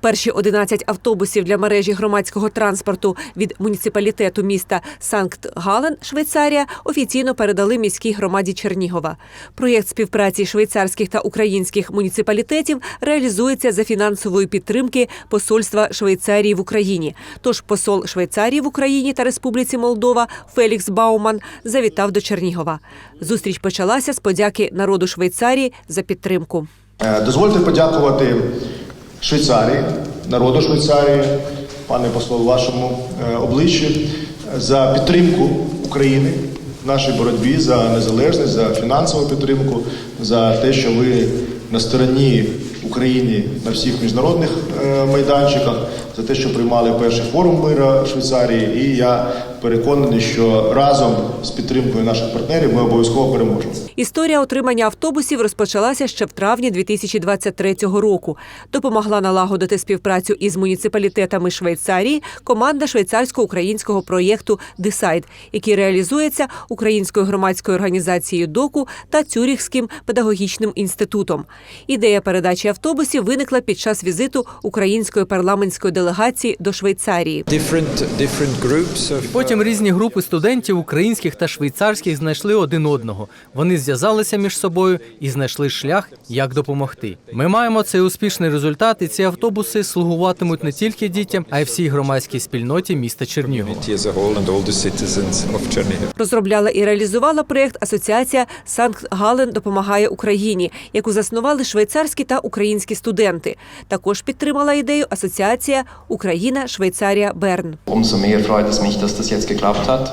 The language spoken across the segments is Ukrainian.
Перші 11 автобусів для мережі громадського транспорту від муніципалітету міста Санкт-Гален, Швейцарія, офіційно передали міській громаді Чернігова. Проєкт співпраці швейцарських та українських муніципалітетів реалізується за фінансової підтримки посольства Швейцарії в Україні. Тож посол Швейцарії в Україні та Республіці Молдова Фелікс Бауман завітав до Чернігова. Зустріч почалася з подяки народу Швейцарії за підтримку. Е, Дозвольте подякувати Швейцарії, народу Швейцарії, пане послу, вашому е, обличчі за підтримку України в нашій боротьбі за незалежність, за фінансову підтримку, за те, що ви на стороні України на всіх міжнародних е, майданчиках, за те, що приймали перший форум мира Швейцарії. І я переконаний, що разом з підтримкою наших партнерів ми обов'язково переможемо. Історія отримання автобусів розпочалася ще в травні 2023 року. Допомогла налагодити співпрацю із муніципалітетами Швейцарії команда швейцарсько-українського проєкту «Десайд», який реалізується українською громадською організацією ДОКУ та Цюріхським педагогічним інститутом. Ідея передачі автобусів виникла під час візиту української парламентської делегації до Швейцарії. Потім різні групи студентів українських та швейцарських знайшли один одного. Вони зв'язалися між собою і знайшли шлях, як допомогти. Ми маємо цей успішний результат, і ці автобуси слугуватимуть не тільки дітям, а й всій громадській спільноті міста Чернігова. Розробляла і реалізувала проєкт Асоціація Санкт-Гален допомагає Україні, яку заснували швейцарські та українські студенти. Також підтримала ідею Асоціація Україна, Швейцарія, Берн.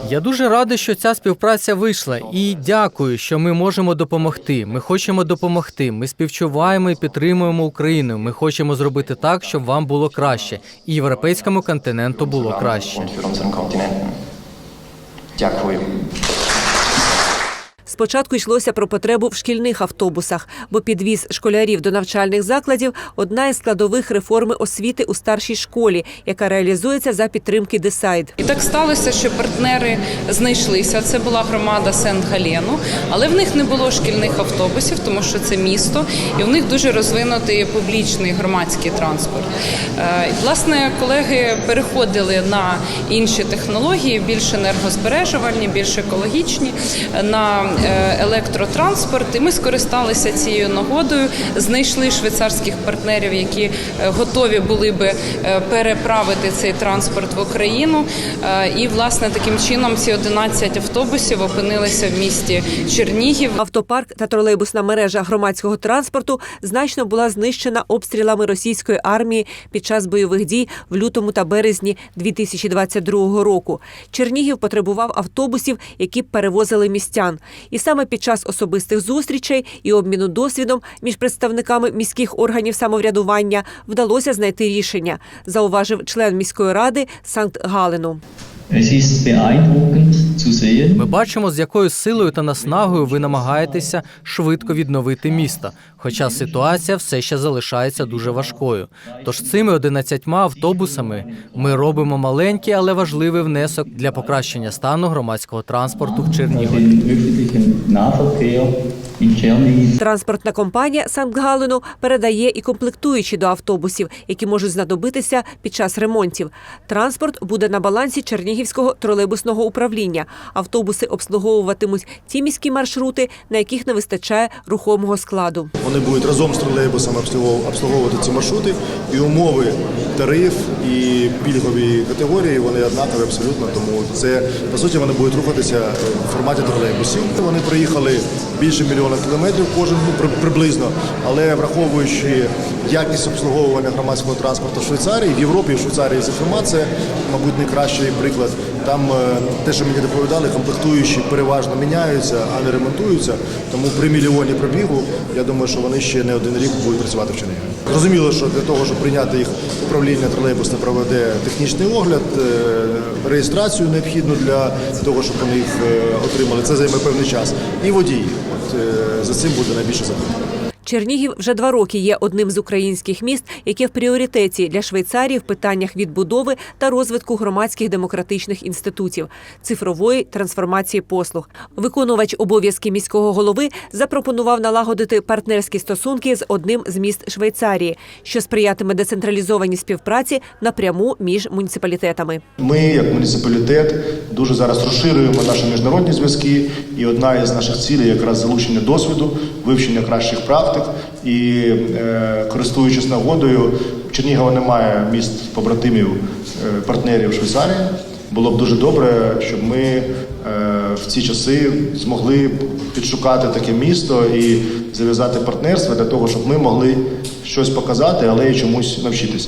Я дуже радий, що ця співпраця вийшла, і дякую, що ми можемо допомогти. Ми хочемо допомогти. Ми співчуваємо і підтримуємо Україну. Ми хочемо зробити так, щоб вам було краще, і європейському континенту було краще. Дякую. Спочатку йшлося про потребу в шкільних автобусах, бо підвіз школярів до навчальних закладів одна із складових реформи освіти у старшій школі, яка реалізується за підтримки Десайд. І так сталося, що партнери знайшлися. Це була громада Сент-Галену, але в них не було шкільних автобусів, тому що це місто, і в них дуже розвинутий публічний громадський транспорт. Е, Власне, колеги переходили на інші технології, більш енергозбережувальні, більш екологічні, на електротранспорт. І ми скористалися цією нагодою, знайшли швейцарських партнерів, які е, готові були би е, переправити цей транспорт в Україну. Е, І власне таким чином ці 11 автобусів опинилися в місті Чернігів. Автопарк та тролейбусна мережа громадського транспорту значно була знищена обстрілами російської армії під час бойових дій в лютому та березні 2022 року. Чернігів потребував автобусів, які перевозили містян. І саме під час особистих зустрічей і обміну досвідом між представниками міських органів самоврядування вдалося знайти рішення, зауважив член міської ради zu sehen, Ми бачимо, з якою силою та наснагою ви намагаєтеся швидко відновити місто, хоча ситуація все ще залишається дуже важкою. Тож цими 11 автобусами ми робимо маленький, але важливий внесок для покращення стану громадського транспорту в Чернігові. Транспортна компанія Санкт-Галину передає і комплектуючі до автобусів, які можуть знадобитися під час ремонтів. Транспорт буде на балансі Чернігівського тролейбусного управління. Автобуси обслуговуватимуть ті міські маршрути, на яких не вистачає рухомого складу. Вони будуть разом з тролейбусами обслуговувати ці маршрути, і умови тариф і пільгові категорії вони однакові абсолютно. Тому це по суті вони будуть рухатися е, в форматі тролейбусів. Вони проїхали більше мільйона кілометрів кожен ну, приблизно, але враховуючи якість обслуговування громадського транспорту в Швейцарії, в Європі в Швейцарії, зокрема, це мабуть найкращий приклад. Там е, те, що мені доповідали, комплектуючі переважно міняються, а не ремонтуються. Тому при мільйоні пробігу я думаю, що вони ще не один рік будуть працювати в Чернігові. Зрозуміло, що для того, щоб прийняти їх управління тролейбусне проведе технічний огляд, е, реєстрацію необхідну для того, щоб вони їх е, отримали. Це займе певний час. І водії. От за цим буде найбільше запитання. Чернігів вже два роки є одним з українських міст, яке в пріоритеті для Швейцарії в питаннях відбудови та розвитку громадських демократичних інститутів, цифрової трансформації послуг. Виконувач обов'язки міського голови запропонував налагодити партнерські стосунки з одним з міст Швейцарії, що сприятиме децентралізованій співпраці напряму між муніципалітетами. Ми, як муніципалітет, дуже зараз розширюємо наші міжнародні зв'язки, і одна із наших цілей якраз залучення досвіду, вивчення кращих практик. І е, користуючись нагодою, Чернігова немає міст побратимів е, партнерів Швейцарії. Було б дуже добре, щоб ми е, в ці часи змогли підшукати таке місто і зав'язати партнерство для того, щоб ми могли щось показати, але й чомусь навчитися.